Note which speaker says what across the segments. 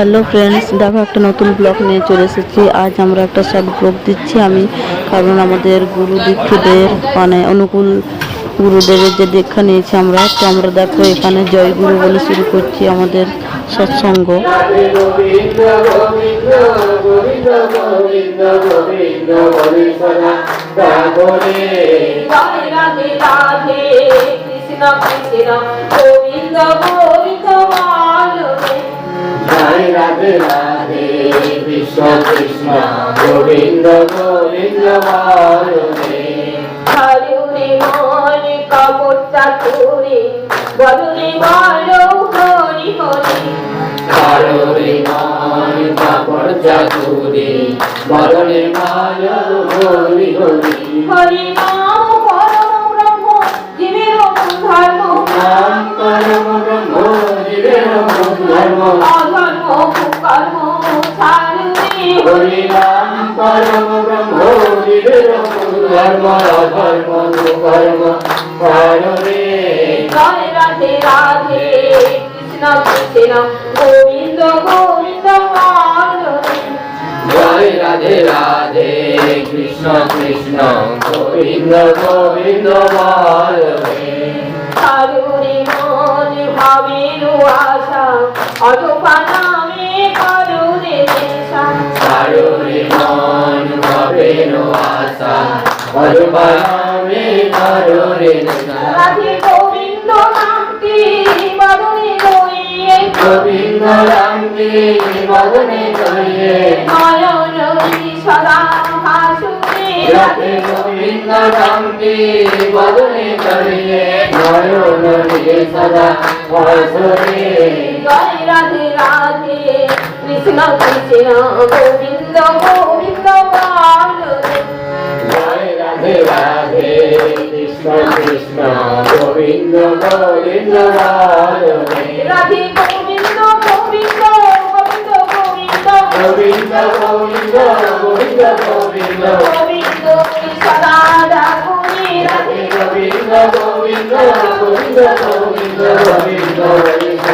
Speaker 1: Hello friends দেখো একটা নতুন ব্লগ নিয়ে চলে এসেছি। আজ আমরা একটা শর্ট ব্লগ দিচ্ছি। আমি কারণ আমাদের গুরু দীক্ষিতের মানে অনুকূল গুরুদেবের যে দীক্ষা নিয়েছি আমরা, তো আমরা দেখো এখানে জয় গুরু বলে শুরু করছি আমাদের সৎসঙ্গ।
Speaker 2: গোবিন্দ জয় রাধে রাধে কৃষ্ণ কৃষ্ণ গোবিন্দ গোবিন্দ বারে
Speaker 3: হরিণে মন কাপড়টা তুলে বদলে বলো হরি হরি।
Speaker 2: কারোরে মন কাপড় চাতুরে মাল হরি হরি
Speaker 3: হরি।
Speaker 2: হরি নাম পরম ব্রহ্ম জীবের ধর্ম অধর্ম কর্ম
Speaker 3: জয় রাধে রাধে কৃষ্ণ কৃষ্ণ গোবিন্দ গোবিন্দ
Speaker 2: বলবে
Speaker 3: মন ভাবের আশা অজপা নামে কারুরে
Speaker 2: সারুরি মন হবে নো আশা। পরমামে করুরে
Speaker 3: রাধে গোবিন্দ নামটি মদনে লইয়ে
Speaker 2: গোবিন্দ নামটি মদনে লইয়ে
Speaker 3: নয়ন সদা ভাসুরে
Speaker 2: রাধে গোবিন্দ নামটি মদনে লইয়ে নয়ন সদা ভাসুরে
Speaker 3: জয় রাধে রাধে। কৃষ্ণ কৃষ্ণ গোবিন্দ গোবিন্দ
Speaker 2: জয় রাধে রাধে কৃষ্ণ কৃষ্ণ গোবিন্দ গোবিন্দ রাধে
Speaker 3: গোবিন্দ গোবিন্দ গোবিন্দ গোবিন্দ
Speaker 2: গোবিন্দ গোবিন্দ গোবিন্দ গোবিন্দ
Speaker 3: গোবিন্দ সদা
Speaker 2: রাধে গোবিন্দ গোবিন্দ গোবিন্দ গোবিন্দ গোবিন্দ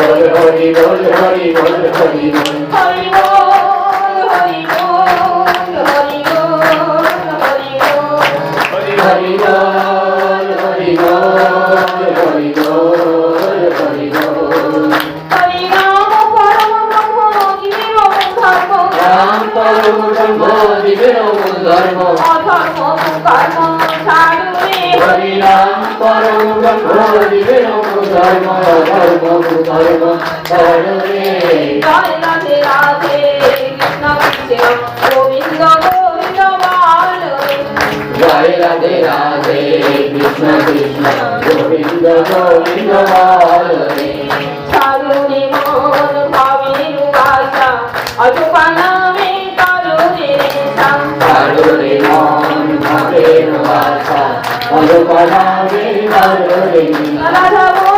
Speaker 3: বল হরি বল হরি বল হরি বল হরি বল
Speaker 2: হরি বল হরি বল হরি বল হরি বল
Speaker 3: হরি বল হরি বল হরি বল হরি নাম পরম ব্রহ্ম জীবের ধর্ম
Speaker 2: রাম পরম ব্রহ্ম দিবের ধর্ম
Speaker 3: অধর্ম কর্ম ছাড়ুরে
Speaker 2: হরি রাম পরম ব্রহ্ম দিবের ধর্ম ধর্ম ধর্ম ধর্ম রে
Speaker 3: জয় রাধে রাধে কৃষ্ণ কৃষ্ণ গোবিন্দ গোবিন্দ বল
Speaker 2: জয় রাধে রাধে কৃষ্ণ কৃষ্ণ গোবিন্দ গোবিন্দ বল
Speaker 3: রে সারুণী মন ভাবি রুবাসা অজুপানা মে কারুণী রেশা
Speaker 2: সারুণী মন ভাবি রুবাসা অজুপানা
Speaker 3: মে কারুণী রাধা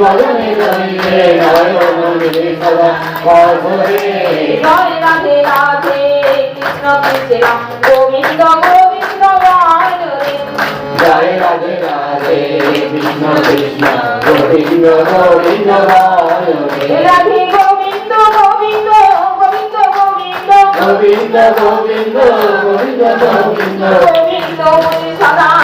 Speaker 2: বদনে রইলে নয়নে সদা কর্মে
Speaker 3: জয় রাধে রাধে কৃষ্ণ কৃষ্ণ গোবিন্দ গোবিন্দ জয়
Speaker 2: রাধে রাধে কৃষ্ণ কৃষ্ণ গোবিন্দ গোবিন্দ
Speaker 3: রাধে গোবিন্দ গোবিন্দ গোবিন্দ গোবিন্দ
Speaker 2: গোবিন্দ গোবিন্দ গোবিন্দ গোবিন্দ
Speaker 3: গোবিন্দ